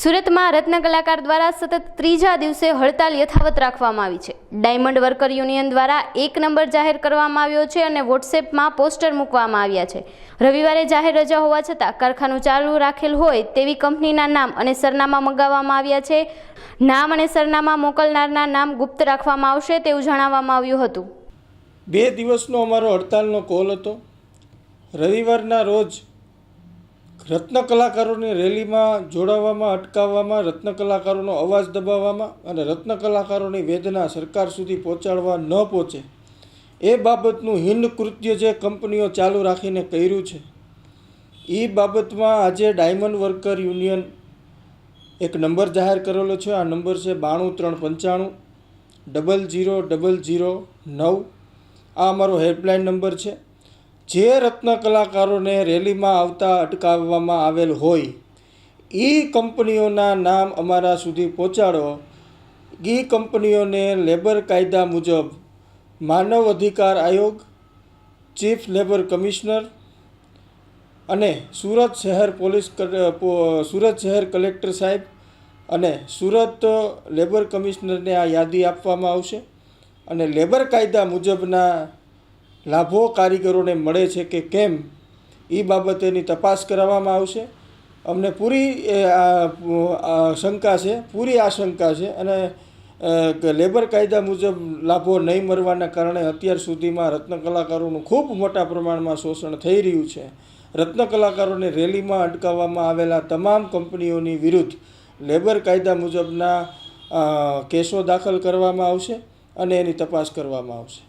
સુરતમાં રત્ન કલાકાર દ્વારા સતત ત્રીજા દિવસે હડતાલ યથાવત રાખવામાં આવી છે. ડાયમંડ વર્કર યુનિયન દ્વારા એક નંબર જાહેર કરવામાં આવ્યો છે અને વોટ્સએપમાં પોસ્ટર મૂકવામાં આવ્યા છે. રવિવારે જાહેર રજા હોવા છતાં કારખાનું ચાલુ રાખેલ હોય તેવી કંપનીના નામ અને સરનામા મંગાવવામાં આવ્યા છે. નામ અને સરનામા મોકલનારના નામ ગુપ્ત રાખવામાં આવશે તેવું જણાવવામાં આવ્યું હતું. બે દિવસનો અમારો હડતાલનો કોલ હતો. રવિવારના રોજ રત્ન કલાકારોની રેલીમાં જોડાવામાં, અટકાવવામાં, રત્ન કલાકારોનો અવાજ દબાવવામાં અને રત્ન કલાકારોની વેદના સરકાર સુધી પહોંચાડવા ન પહોંચે. એ બાબતનું હિન્દ કૃત્ય જે કંપનીઓ ચાલુ રાખીને કર્યું છે, એ બાબતમાં આજે ડાયમંડ વર્કર યુનિયન એક નંબર જાહેર કરેલો છે. આ નંબર છે બાણું ત્રણ પંચાણું, ડબલ જીરો ડબલ જીરો નવ. આ અમારો હેલ્પલાઇન નંબર છે. જે રત્ન કલાકારોને રેલીમાં આવતા અટકાવવામાં આવેલ હોય એ કંપનીઓના નામ અમારા સુધી પહોંચાડો. એ કંપનીઓને લેબર કાયદા મુજબ માનવ અધિકાર આયોગ, ચીફ લેબર કમિશનર અને સુરત શહેર પોલીસ સુરત શહેર કલેક્ટર સાહેબ અને સુરત લેબર કમિશનરને આ યાદી આપવામાં આવશે. અને લેબર કાયદા મુજબના લાભો કારીગરોને મળે છે કે કેમ, એ બાબતેની તપાસ કરાવવામાં આવશે. અમને પૂરી શંકા છે, પૂરી આશંકા છે અને લેબર કાયદા મુજબ લાભો નહીં મળવાના કારણે અત્યાર સુધીમાં રત્ન કલાકારોનું ખૂબ મોટા પ્રમાણમાં શોષણ થઈ રહ્યું છે. રત્ન કલાકારોને રેલીમાં અટકાવવામાં આવેલા તમામ કંપનીઓની વિરુદ્ધ લેબર કાયદા મુજબના કેસો દાખલ કરવામાં આવશે અને એની તપાસ કરવામાં આવશે.